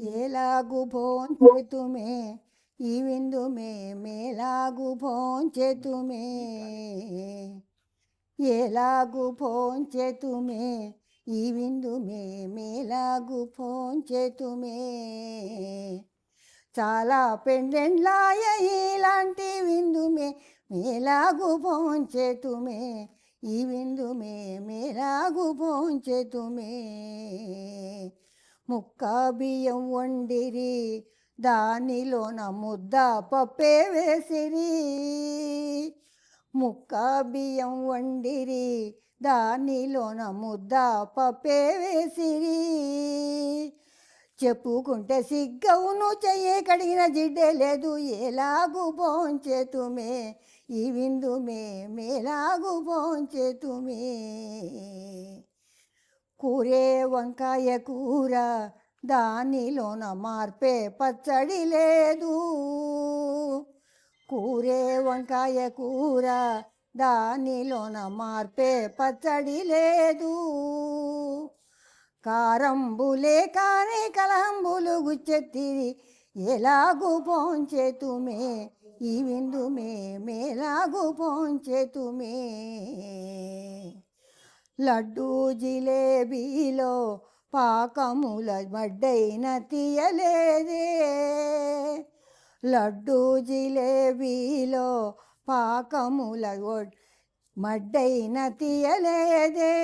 ఏలాగు భోంచెతుమే ఈ విందు మే మేలాగు భోంచెతుమే. ఏలాగు భోంచెతుమే ఈ విందు మే మేలాగు భోంచెతుమే. చాలా పెండెండ్లాయ ఇలాంటి విందు మే మేలాగు భోంచెతుమే ఈ విందు మే మేలాగు భోంచెతుమే. ముక్క బియ్యం వండిరి దానిలోన ముద్ద పప్పే వేసిరి. ముక్క బియ్యం వండిరి దానిలోన ముద్ద పప్పే వేసిరి. చెప్పుకుంటే సిగ్గవును చెయ్యి కడిగిన జిడ్డే లేదు ఎలాగు భోంచేతుమే ఈ విందు మే మేలాగు భోంచేతుమే. కూరే వంకాయ కూర దానిలోన మార్పే పచ్చడి లేదు. కూరే వంకాయ కూర దానిలోన మార్పే పచ్చడి లేదు. కారంబులే కారే కలంబులు గుచ్చెత్తిది ఎలాగు పోంచేతుమే ఈ విందు మే మేలాగు పోంచేతుమే. లడ్డూ జిలేబీలో పాకముల మడ్డైన తీయలేదే. లడ్డూ జిలేబీలో పాకముల మడ్డైన తీయలేదే.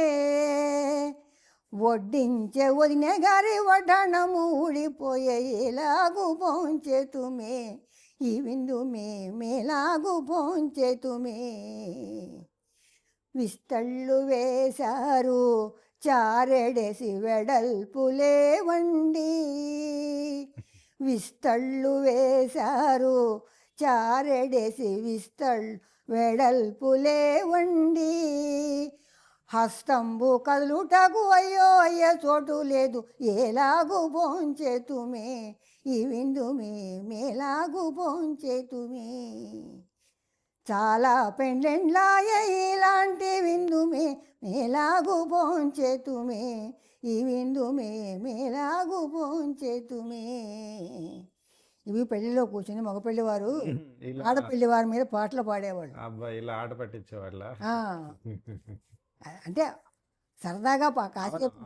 వడ్డించే వదిన గారి వడ్డనము ఊడిపోయే ఎలాగు పోంచేతుమే ఈ విందు మేమేలాగు పోంచే తుమే విస్తళ్ళు వేశారు చారెడేసి వెడల్పులే వండి. విస్తళ్ళు వేశారు చారెడేసి విస్తళ్ళు వెడల్పులే వండి. హస్తంబు కదులుటకు అయ్యో అయ్య చోటు లేదు. ఎలాగు భోంచేతుమే ఈ విందు మే మేలాగు భోంచేతుమే చాలా పెండ్లెండ్లాయ ఇలాంటి విందు మే మేలాగు భోంచేతుమే ఈ విందు మే మేలాగు భోంచేతుమే ఇవి పెళ్ళిలో కూర్చుని మగ పెళ్ళివారు ఇలా ఆడపెళ్ళి వారి మీద పాటలు పాడేవాళ్ళు. ఇలా ఆట పట్టించేవాళ్ళ? అంటే సరదాగా కాసేపు